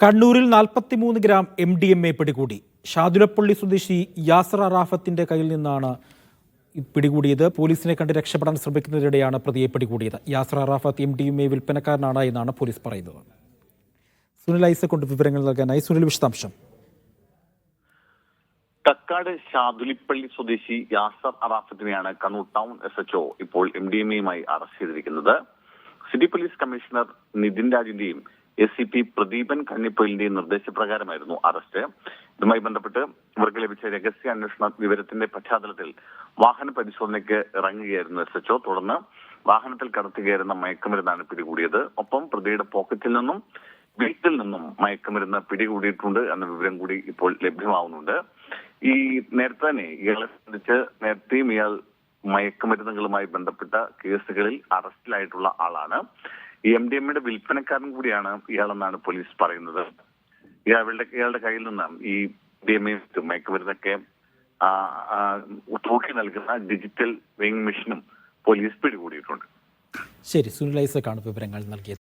കണ്ണൂരിൽ 43 gram M D M A പിടികൂടി. ഷാതുലപ്പള്ളി സ്വദേശി യാസർ അറാഫത്തിന്റെ കയ്യിൽ നിന്നാണ് പിടികൂടിയത്. പോലീസിനെ കണ്ട് രക്ഷപ്പെടാൻ ശ്രമിക്കുന്നതിനിടെയാണ് പ്രതിയെ പിടികൂടിയത്. Yasir Arafat M D M A വിൽപ്പനക്കാരനാണ് എന്നാണ് പോലീസ് പറയുന്നത്. സുനിൽ ഐസ കൊണ്ട് വിവരങ്ങൾ നൽകാനായി. സുനിൽ വിശദാംശം. തക്കാട് ഷാദുലിപ്പള്ളി സ്വദേശി Yasar അറാഫത്തിനെയാണ് Kannur town S H O ഇപ്പോൾ എം ഡി എം എയുമായി അറസ്റ്റ് ചെയ്തിരിക്കുന്നത്. സിറ്റി പോലീസ് കമ്മീഷണർ നിതിൻ രാജിന്റെയും എസ് സി പി പ്രദീപൻ കന്നിപ്പൊയിലിന്റെയും നിർദ്ദേശപ്രകാരമായിരുന്നു അറസ്റ്റ്. ഇതുമായി ബന്ധപ്പെട്ട് ഇവർക്ക് ലഭിച്ച രഹസ്യ അന്വേഷണ വിവരത്തിന്റെ പശ്ചാത്തലത്തിൽ വാഹന പരിശോധനയ്ക്ക് ഇറങ്ങുകയായിരുന്നു എസ് എച്ച്ഒ തുടർന്ന് വാഹനത്തിൽ കടത്തുകയായിരുന്ന മയക്കുമരുന്നാണ് പിടികൂടിയത്. ഒപ്പം പ്രതിയുടെ പോക്കറ്റിൽ നിന്നും വീട്ടിൽ നിന്നും മയക്കുമരുന്ന് പിടികൂടിയിട്ടുണ്ട് എന്ന വിവരം കൂടി ഇപ്പോൾ ലഭ്യമാവുന്നുണ്ട്. ഈ നേരത്തെ തന്നെ ഇയാളെ സംബന്ധിച്ച് നേരത്തെയും ഇയാൾ മയക്കുമരുന്നുകളുമായി ബന്ധപ്പെട്ട കേസുകളിൽ അറസ്റ്റിലായിട്ടുള്ള ആളാണ്. എം ഡി എമ്മയുടെ വിൽപ്പനക്കാരൻ കൂടിയാണ് ഇയാളെന്നാണ് പോലീസ് പറയുന്നത്. ഇയാളുടെ ഇയാളുടെ കയ്യിൽ നിന്ന് ഈ ഡി എം എ മയക്കുമരുന്നൊക്കെ തൂക്കി നൽകുന്ന ഡിജിറ്റൽ വെയിങ് മെഷീനും പോലീസ് പിടികൂടിയിട്ടുണ്ട്. ശരി സുനിൽ ഐസക്കാണ് വിവരങ്ങൾ നൽകിയത്.